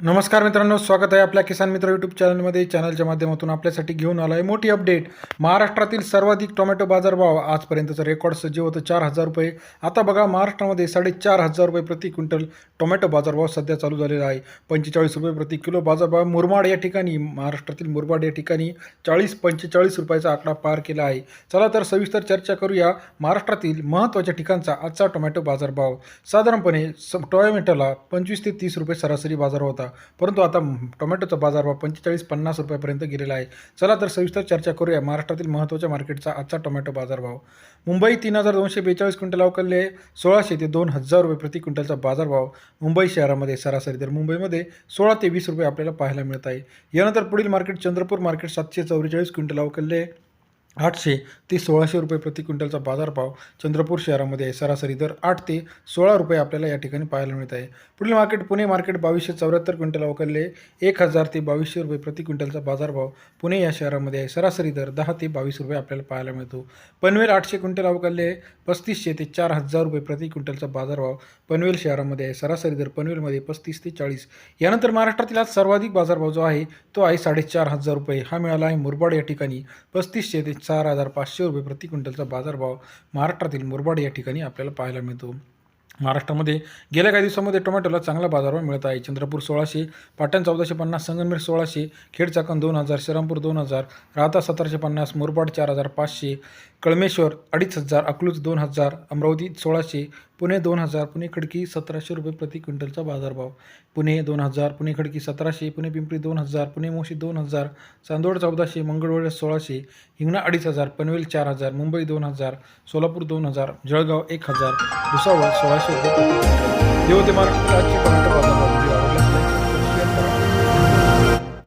नमस्कार मित्रांनो स्वागत आहे आपल्या किसान मित्र यूट्यूब चॅनलमध्ये चॅनलच्या माध्यमातून आपल्यासाठी घेऊन आलो आहे मोठी अपडेट महाराष्ट्रातील सर्वाधिक टोमॅटो बाजारभाव आजपर्यंतचं रेकॉर्ड सजीव होतं चार हजार रुपये. आता बघा महाराष्ट्रामध्ये साडेचार हजार रुपये प्रति क्विंटल टोमॅटो बाजारभाव सध्या चालू झालेला आहे. पंचेचाळीस रुपये प्रति किलो बाजारभाव मुरमाड या ठिकाणी महाराष्ट्रातील मुरबाड या ठिकाणी चाळीस पंचेचाळीस रुपयाचा आकडा पार केला आहे. चला तर सविस्तर चर्चा करूया महाराष्ट्रातील महत्त्वाच्या ठिकाणचा आजचा टोमॅटो बाजारभाव. साधारणपणे स टोमॅटोला पंचवीस ते तीस रुपये सरासरी बाजार होता. परंतु आता टोमॅटोचा बाजारभाव पंचेचाळीस पन्नास रुपयापर्यंत गेलेला आहे. चला तर सविस्तर चर्चा करूया. महाराष्ट्रातील महत्त्वाच्या मार्केटचा आजचा टोमॅटो बाजारभाव. मुंबई तीन हजार दोनशे बेचाळीस क्विंटल अवकलले सोळाशे ते दोन हजार रुपये प्रति क्विंटलचा बाजारभाव मुंबई शहरामध्ये सरासरी तर मुंबईमध्ये सोळा ते वीस रुपये आपल्याला पाहायला मिळत आहे. यानंतर पुढील मार्केट चंद्रपूर मार्केट सातशे चौवेचाळीस क्विंटल अवकलले आठशे ते सोळाशे रुपये प्रति क्विंटलचा बाजारभाव चंद्रपूर शहरामध्ये आहे. सरासरी दर आठ ते सोळा रुपये आपल्याला या ठिकाणी पाहायला मिळत आहे. पुढील मार्केट पुणे मार्केट बावीसशे चौऱ्याहत्तर क्विंटल अवकलले एक हजार ते बावीसशे रुपये प्रति क्विंटलचा बाजारभाव पुणे या शहरामध्ये आहे. सरासरी दर दहा ते बावीस रुपये आपल्याला पाहायला मिळतो. पनवेल आठशे क्विंटल अवकलले पस्तीसशे ते चार हजार रुपये प्रति क्विंटलचा बाजारभाव पनवेल शहरामध्ये आहे. सरासरी दर पनवेलमध्ये पस्तीस ते चाळीस. यानंतर महाराष्ट्रातील आज सर्वाधिक बाजारभाव जो आहे तो आहे साडेचार हजार रुपये. हा मिळाला आहे मुरबाड या ठिकाणी. पस्तीसशे ते चार हजार पाचशे रुपये प्रति क्विंटलचा बाजारभाव महाराष्ट्रातील मुरबाड या ठिकाणी आपल्याला पाहायला मिळतो. महाराष्ट्रामध्ये गेल्या काही दिवसामध्ये टोमॅटोला चांगला बाजारभाव मिळत आहे. चंद्रपूर सोळाशे पाटण चौदाशे पन्नास संगमेर सोळाशे खेड चाकण दोन हजार श्रीरामपूर दोन हजार राहता सतराशे पन्नास मुरबाड चार हजार पाचशे कळमेश्वर अडीच हजार अकलूज दोन हजार अमरावती सोळाशे पुणे दोन हजार पुणे खडकी सतराशे रुपये प्रति क्विंटलचा बाजारभाव. पुणे दोन हजार पुणे खडकी सतराशे पुणे पिंपरी दोन हजार पुणे मोशी दोन हजार चांदोड चौदाशे मंगळवेळ सोळाशे हिंगणा अडीच हजार पनवेल चार हजार मुंबई दोन हजार सोलापूर दोन हजार जळगाव एक हजार भुसावळ सोळाशे रुपये प्रति क्विंटल हे होते